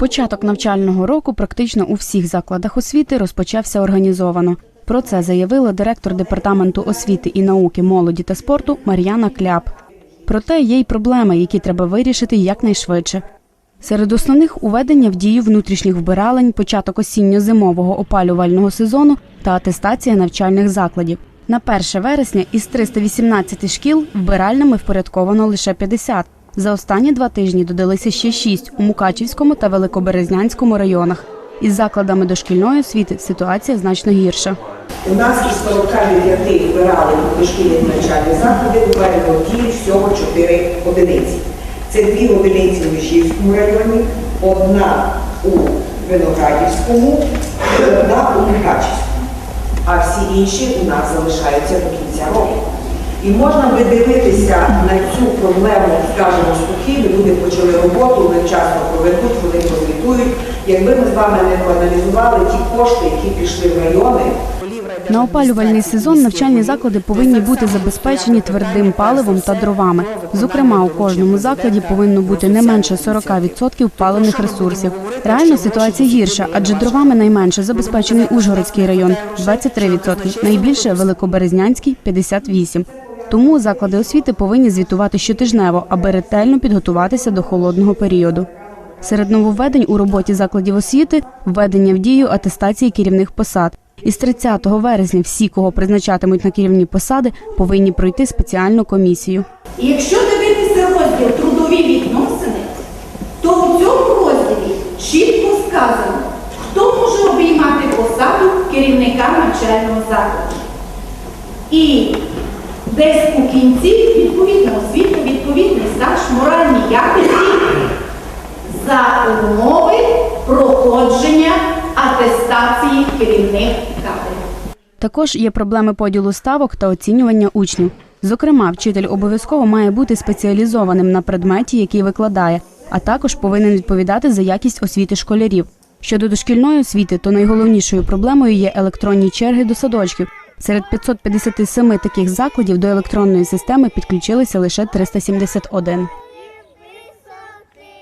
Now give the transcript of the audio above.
Початок навчального року практично у всіх закладах освіти розпочався організовано. Про це заявила директор департаменту освіти і науки, молоді та спорту Мар'яна Кляп. Проте є й проблеми, які треба вирішити якнайшвидше. Серед основних уведення в дію внутрішніх вбиралень, початок осінньо-зимового опалювального сезону та атестація навчальних закладів. На 1 вересня із 318 шкіл вбиральними впорядковано лише 50. За останні два тижні додалися ще 6 у Мукачівському та Великоберезнянському районах. Із закладами дошкільної освіти ситуація значно гірша. У нас із 49 вбирали дошкільних навчальних закладів введено в дію всього 4 одиниці. Це дві одиниці в Міжгірському районі, одна у Виноградівському одна у Мукачівському. А всі інші у нас залишаються до кінця року. І можна би дивитися проблему, скажімо, спокійно, люди почали роботу, вони вчасно проведуть, вони прозвітують. Якби ми з вами не проаналізували ті кошти, які пішли в райони, На опалювальний сезон навчальні заклади повинні бути забезпечені твердим паливом та дровами. Зокрема, у кожному закладі повинно бути не менше 40% паливних ресурсів. Реально ситуація гірша, адже дровами найменше забезпечений Ужгородський район 23%, найбільше Великоберезнянський 58%. Тому заклади освіти повинні звітувати щотижнево, аби ретельно підготуватися до холодного періоду. Серед нововведень у роботі закладів освіти введення в дію атестації керівних посад. Із 30 вересня всі, кого призначатимуть на керівні посади, повинні пройти спеціальну комісію. Якщо дивитися розділ трудові відносини, то у цьому розділі чітко сказано, хто може обіймати посаду керівника навчального закладу. І десь у кінці відповідна освіта, відповідний стаж, моральні якості за умови проходження атестації керівних кадрів. Також є проблеми поділу ставок та оцінювання учнів. Зокрема, вчитель обов'язково має бути спеціалізованим на предметі, який викладає, а також повинен відповідати за якість освіти школярів. Щодо дошкільної освіти, то найголовнішою проблемою є електронні черги до садочків. Серед 557 таких закладів до електронної системи підключилися лише 371.